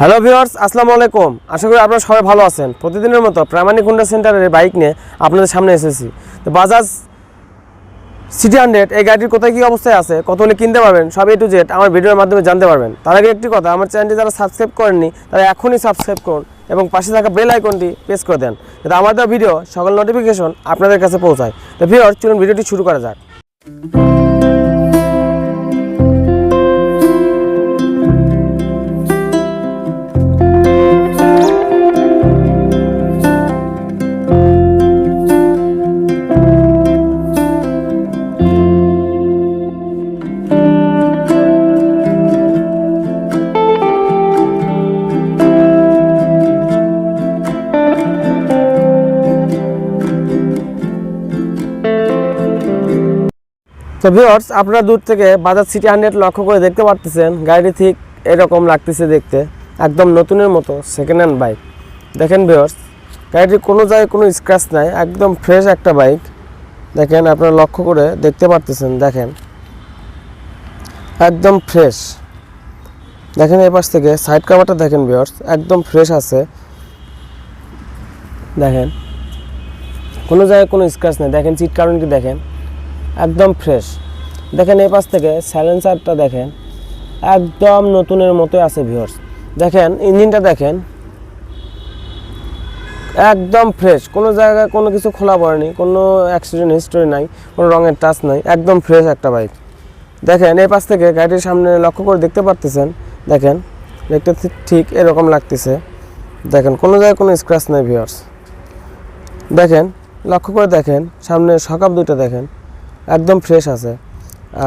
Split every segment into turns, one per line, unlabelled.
Hello viewers আসসালামু আলাইকুম। আশা করি আপনারা সবাই ভালো আছেন। প্রতিদিনের মতো প্রামাণিক হুন্ডা সেন্টারের বাইক নিয়ে আপনাদের সামনে এসেছি। তো বাজাজ সিটি হান্ড্রেড এই গাড়িটির কোথায় কী অবস্থায় আছে, কত হলে কিনতে পারবেন, সব এ টু জেড আমার ভিডিওর মাধ্যমে জানতে পারবেন। তার আগে একটি কথা, আমার চ্যানেলটি যারা সাবস্ক্রাইব করেননি, তারা এখনই সাবস্ক্রাইব করুন এবং পাশে থাকা বেল আইকনটি প্রেস করে দেন, যাতে আমার ভিডিও সকল নোটিফিকেশন আপনাদের কাছে পৌঁছায়। তো ভিউয়ার চলুন ভিডিওটি শুরু করা যাক। তো ভিউয়ার্স আপনারা দূর থেকে বাজার সিটি হান্ড্রেড লক্ষ্য করে দেখতে পারতেছেন, গাড়িটি ঠিক এরকম লাগতেছে দেখতে, একদম নতুনের মতো সেকেন্ড হ্যান্ড বাইক দেখেন ভিউয়ার্স গাড়িটির কোনো জায়গায় কোনো স্ক্র্যাচ নাই, একদম ফ্রেশ একটা বাইক দেখেন, আপনারা লক্ষ্য করে দেখতে পারতেছেন, দেখেন। একদম ফ্রেশ দেখেন এই পাশ থেকে সাইড কাভারটা দেখেন ভিউয়ার্স একদম ফ্রেশ আছে। দেখেন। কোনো জায়গায় কোনো স্ক্র্যাচ নেই, দেখেন সিট কারণ কি দেখেন। একদম ফ্রেশ দেখেন এই পাশ থেকে সাইলেন্সারটা দেখেন, একদম নতুনের মতোই আছে ভিউয়ার্স দেখেন ইঞ্জিনটা দেখেন, একদম ফ্রেশ কোনো জায়গায় কোনো কিছু খোলা পড়েনি, কোনো অ্যাক্সিডেন্ট হিস্টোরি নাই, কোনো রঙের টাচ নাই, একদম ফ্রেশ একটা বাইক দেখেন, এই পাশ থেকে গাড়ির সামনে লক্ষ্য করে দেখতে পারতেছেন, দেখেন, দেখতে ঠিক- এরকম লাগতেছে। দেখেন, কোনো জায়গায় কোনো স্ক্র্যাচ নাই ভিউয়ার্স দেখেন, লক্ষ্য করে দেখেন, সামনে সকাপ দুটো দেখেন। একদম ফ্রেশ আছে।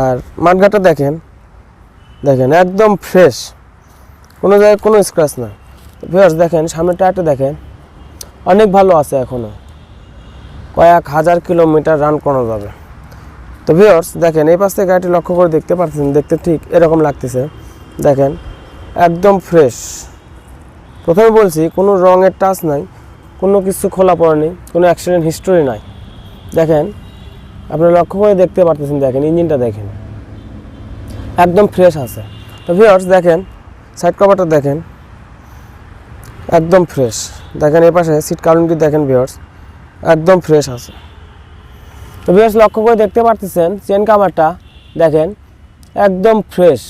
আর মাঠঘাটটা দেখেন দেখেন, একদম ফ্রেশ কোনো জায়গায় কোনো স্ক্র্যাচ না ভিউয়ার্স দেখেন সামনের টায়ারটা দেখেন, অনেক ভালো আছে এখনও কয়েক হাজার কিলোমিটার রান করা যাবে। তো ভিউয়ার্স দেখেন, এই পাশ থেকে গাড়িটি লক্ষ্য করে দেখতে পাচ্ছেন দেখতে ঠিক এরকম লাগতেছে। দেখেন, একদম ফ্রেশ প্রথমে বলছি, কোনো রঙের টাচ নাই, কোনো কিছু খোলা পড়েনি, কোনো অ্যাক্সিডেন্ট হিস্টোরি নাই। দেখেন আপনারা লক্ষ্য করে দেখতে পারতেছেন, দেখেন, ইঞ্জিনটা দেখেন। একদম ফ্রেশ আছে। তো ভিওর্স দেখেন সাইড কভারটা দেখেন। একদম ফ্রেশ দেখেন, এই পাশে সিট কাউন্টটি দেখেন ভিওর্স একদম ফ্রেশ আছে। তো ভিওর্স লক্ষ্য করে দেখতে পারতেছেন চেন কাভারটা দেখেন, একদম ফ্রেশ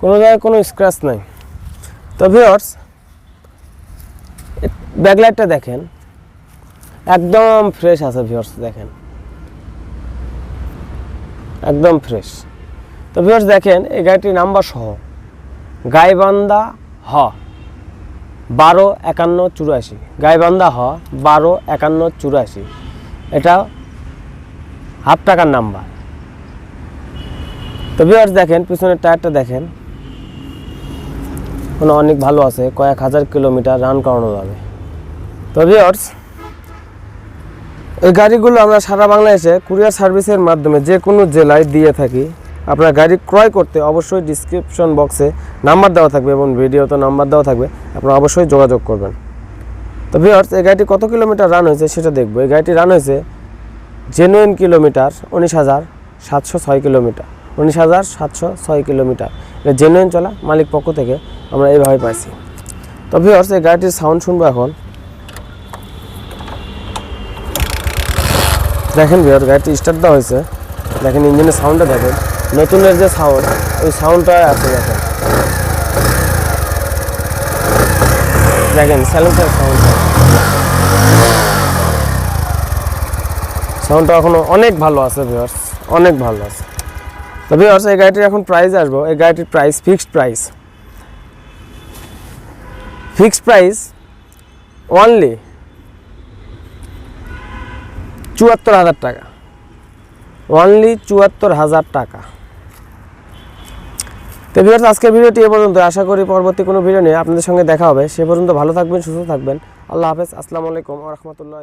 কোনো জায়গায় কোনো স্ক্র্যাচ নাই। তো ভিউয়ার্স ব্যাকলাইটটা দেখেন। একদম ফ্রেশ আছে ভিওর্স দেখেন। একদম ফ্রেশ তো ভিউয়ার্স দেখেন, এই গাড়িটির নাম্বার সহ, গাইবান্ধা হ, বারো একান্ন চুরাশি। গাইবান্ধা হ, বারো একান্ন চুরাশি। এটা হাফ টাকার নাম্বার তো ভিউয়ার্স দেখেন, পিছনের টায়ারটা দেখেন। মানে অনেক ভালো আছে, কয়েক হাজার কিলোমিটার রান করানো যাবে। তো ভিউয়ার্স এই গাড়িগুলো আমরা সারা বাংলাদেশে কুরিয়ার সার্ভিসের মাধ্যমে যে কোনো জেলায় দিয়ে থাকি। আপনার গাড়ি ক্রয় করতে অবশ্যই ডিসক্রিপশন বক্সে নাম্বার দেওয়া থাকবে এবং ভিডিওতে নাম্বার দেওয়া থাকবে। আপনারা অবশ্যই যোগাযোগ করবেন। তো ভিউয়ার্স এই গাড়িটি কত কিলোমিটার রান হয়েছে সেটা দেখব। এই গাড়িটি রান হয়েছে জেনুইন কিলোমিটার উনিশ হাজার সাতশো ছয় কিলোমিটার উনিশ হাজার সাতশো ছয় কিলোমিটার এটা জেনুইন চলা, মালিক পক্ষ থেকে আমরা এইভাবে পাইছি। তো ভিউয়ার্স এই গাড়িটির সাউন্ড শুনব এখন। দেখেন ভিউয়ার গাড়িটি স্টার্ট দেওয়া হয়েছে। দেখেন ইঞ্জিনের সাউন্ডটা দেখেন। নতুনের যে সাউন্ড ওই সাউন্ডটা আছে দেখেন। দেখেন স্যালেন্সার সাউন্ড সাউন্ডটা এখনও অনেক ভালো আছে ভিউয়ার্স, অনেক ভালো আছে। তো ভিউয়ার্স, এই গাড়িটির এখন প্রাইস আসব। এই গাড়িটির price fixed price fixed price only চুয়াত্তর হাজার টাকা। অনলি চুয়াত্তর হাজার টাকা। তো ভিউয়ার্স, আজকের ভিডিওটি এ পর্যন্ত। আশা করি পরবর্তী কোনো ভিডিও নিয়ে আপনাদের সঙ্গে দেখা হবে। সে পর্যন্ত ভালো থাকবেন, সুস্থ থাকবেন। আল্লাহ হাফেজ। আসসালামু আলাইকুম রহমতুল্লাহ